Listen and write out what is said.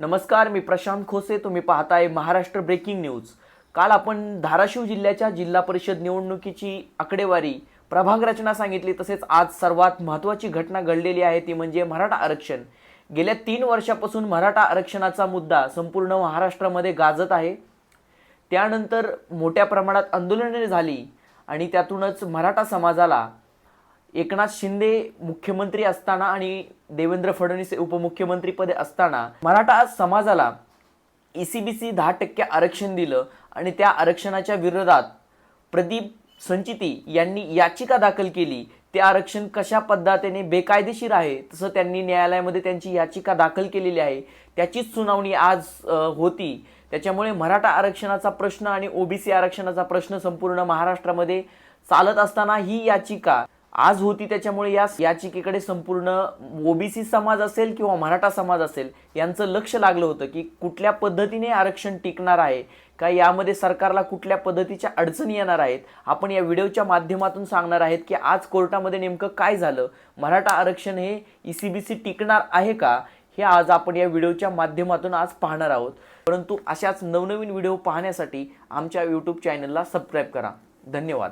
नमस्कार मी प्रशांत खोसे. तुम्ही पाहताय महाराष्ट्र ब्रेकिंग न्यूज. काल आपण धाराशिव जिल्ह्याच्या जिल्हा परिषद निवडणुकीची आकडेवारी प्रभाग रचना सांगितली. तसेच आज सर्वात महत्त्वाची घटना घडलेली आहे ती म्हणजे मराठा आरक्षण. गेल्या तीन वर्षापासून मराठा आरक्षणाचा मुद्दा संपूर्ण महाराष्ट्रामध्ये गाजत आहे. त्यानंतर मोठ्या प्रमाणात आंदोलने झाली आणि त्यातूनच मराठा समाजाला एकनाथ शिंदे मुख्यमंत्री असताना आणि देवेंद्र फडणवीस उपमुख्यमंत्रीपदे असताना मराठा समाजाला ए सी बी सी दहा टक्के आरक्षण दिलं आणि त्या आरक्षणाच्या विरोधात प्रदीप संचिती यांनी याचिका दाखल केली. ते आरक्षण कशा पद्धतीने बेकायदेशीर आहे तसं त्यांनी न्यायालयामध्ये त्यांची याचिका दाखल केलेली आहे. त्याचीच सुनावणी आज होती. त्याच्यामुळे मराठा आरक्षणाचा प्रश्न आणि ओबीसी आरक्षणाचा प्रश्न संपूर्ण महाराष्ट्रामध्ये चालत असताना ही याचिका आज होती त्याच्यामुळे या याचिकेकडे संपूर्ण ओबीसी समाज असेल किंवा मराठा समाज असेल यांचं लक्ष लागलं होतं की कुठल्या पद्धतीने आरक्षण टिकणार आहे का यामध्ये सरकारला कुठल्या पद्धतीच्या अडचणी येणार आहेत आपण या व्हिडिओच्या माध्यमातून सांगणार आहेत की आज कोर्टामध्ये नेमकं काय झालं मराठा आरक्षण हे ई सी बी सी टिकणार आहे का हे आज आपण या व्हिडिओच्या माध्यमातून आज पाहणार आहोत. परंतु अशाच नवनवीन व्हिडिओ पाहण्यासाठी आमच्या यूट्यूब चॅनलला सबस्क्राईब करा. धन्यवाद.